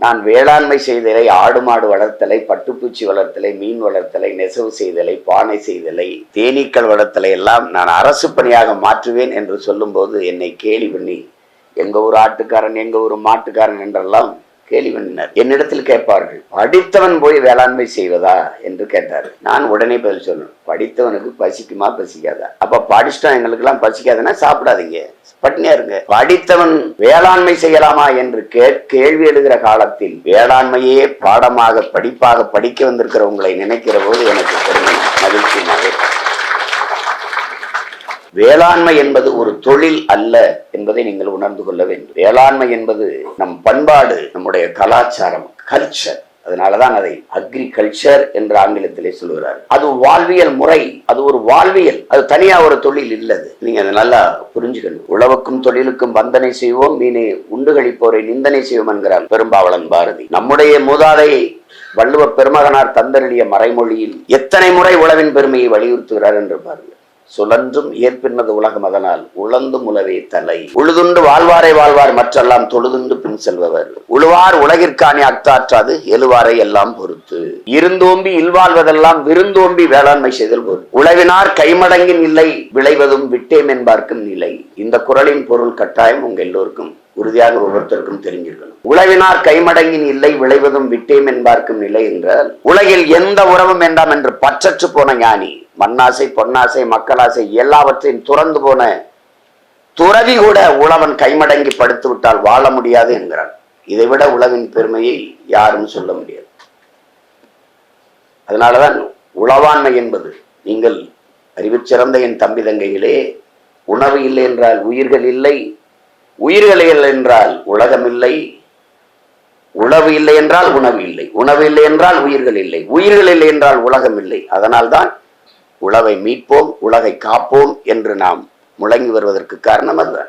நான் வேளாண்மை செய்தலை ஆடு மாடு வளர்த்தலை பட்டுப்பூச்சி வளர்த்தலை மீன் வளர்த்தலை நெசவு செய்தலை பானை செய்தலை தேனீக்கள் வளர்த்தலை எல்லாம் நான் அரசு பணியாக மாற்றுவேன் என்று சொல்லும்போது என்னை கேலி பண்ணி எங்கள் ஊர் ஆட்டுக்காரன் எங்கள் ஊர் மாட்டுக்காரன் என்றெல்லாம் கேலி என்னிடத்தில் கேட்பார்கள் படித்தவன் போய் வேளாண்மை செய்வதா? என்று கேட்டார். நான் உடனே பதில் சொல்லணும் படித்தவனுக்கு பசிக்குமா பசிக்காதா? அப்ப படிச்சிட்டோம் எங்களுக்கெல்லாம் பசிக்காதுன்னா சாப்பிடாதீங்க. பட்டினியா இருங்க. படித்தவன் வேளாண்மை செய்யலாமா? என்று கே கேள்வி எழுகிற காலத்தில் வேளாண்மையே பாடமாக படிப்பாக படிக்க வந்திருக்கிறவங்களை நினைக்கிற போது எனக்கு பெருமை மகிழ்ச்சி மகிழ்ச்சி வேளாண்மை என்பது ஒரு தொழில் அல்ல என்பதை நீங்கள் உணர்ந்து கொள்ள வேண்டும். வேளாண்மை என்பது நம் பண்பாடு நம்முடைய கலாச்சாரம் கல்ச்சர் அதனாலதான் அதை அக்ரிகல்ச்சர் என்று ஆங்கிலத்திலே சொல்லுகிறார் அது வாழ்வியல் முறை அது ஒரு வாழ்வியல் அது தனியா ஒரு தொழில் இல்லது. நீங்க அதை நல்லா புரிஞ்சுக்கணும். உழவுக்கும் தொழிலுக்கும் வந்தனை செய்வோம் மீனை உண்டு கழிப்போரை நிந்தனை செய்வோம் என்கிறார் பெரும்பாவளன் பாரதி. நம்முடைய மூதாதையை வள்ளுவ பெருமகனார் தந்தருடைய மறைமொழியில் எத்தனை முறை உழவின் பெருமையை வலியுறுத்துகிறார் என்று பாருங்கள். சுழன்றும் ஏற்பின்னது உலகம் அதனால் உழந்தும் உலவே தலை. உழுதுண்டு வாழ்வாரை வாழ்வார் மற்றெல்லாம் தொழுதுண்டு பின் செல்பவர். உழுவார் உலகிற்கானே அத்தாற்றாது எழுவாரை எல்லாம் பொறுத்து. இருந்தோம்பி இல்வாழ்வதெல்லாம் விருந்தோம்பி வேளாண்மை செய்தல் பொருள் உழவினார் கைமடங்கின் இல்லை விளைவதும் விட்டேம் என்பார்க்கும் நிலை. இந்த குரலின் பொருள் கட்டாயம் உங்க எல்லோருக்கும் உறுதியாக ஒவ்வொருத்தருக்கும் தெரிஞ்சிருக்கணும். உழவினார் கைமடங்கின் இல்லை விளைவதும் விட்டேம் என்பார்க்கும் நிலை என்றால் உலகில் எந்த உறவும் வேண்டாம் என்று பற்றற்று போன ஞானி மண்ணாசை பொன்னாசை மக்களாசை எல்லாவற்றையும் துறந்து போன துறவி கூட உழவன் கைமடங்கி படுத்து விட்டால் வாழ முடியாது என்கிறான். இதைவிட உழவின் பெருமையை யாரும் சொல்ல முடியாது. அதனாலதான் உளவாண்மை என்பது நீங்கள் அறிவு சிறந்த என் தம்பி தங்கைகளே உணவு இல்லை என்றால் உயிர்கள் இல்லை உயிர்கள் இல்லை என்றால் உலகம் இல்லை உணவு இல்லை என்றால் உணவு இல்லை உணவு இல்லை என்றால் உயிர்கள் இல்லை உயிர்கள் இல்லை என்றால் உலகம் இல்லை. அதனால்தான் உழவை மீட்போம் உலகை காப்போம் என்று நாம் முழங்கி வருவதற்கு காரணம் அதுதான்.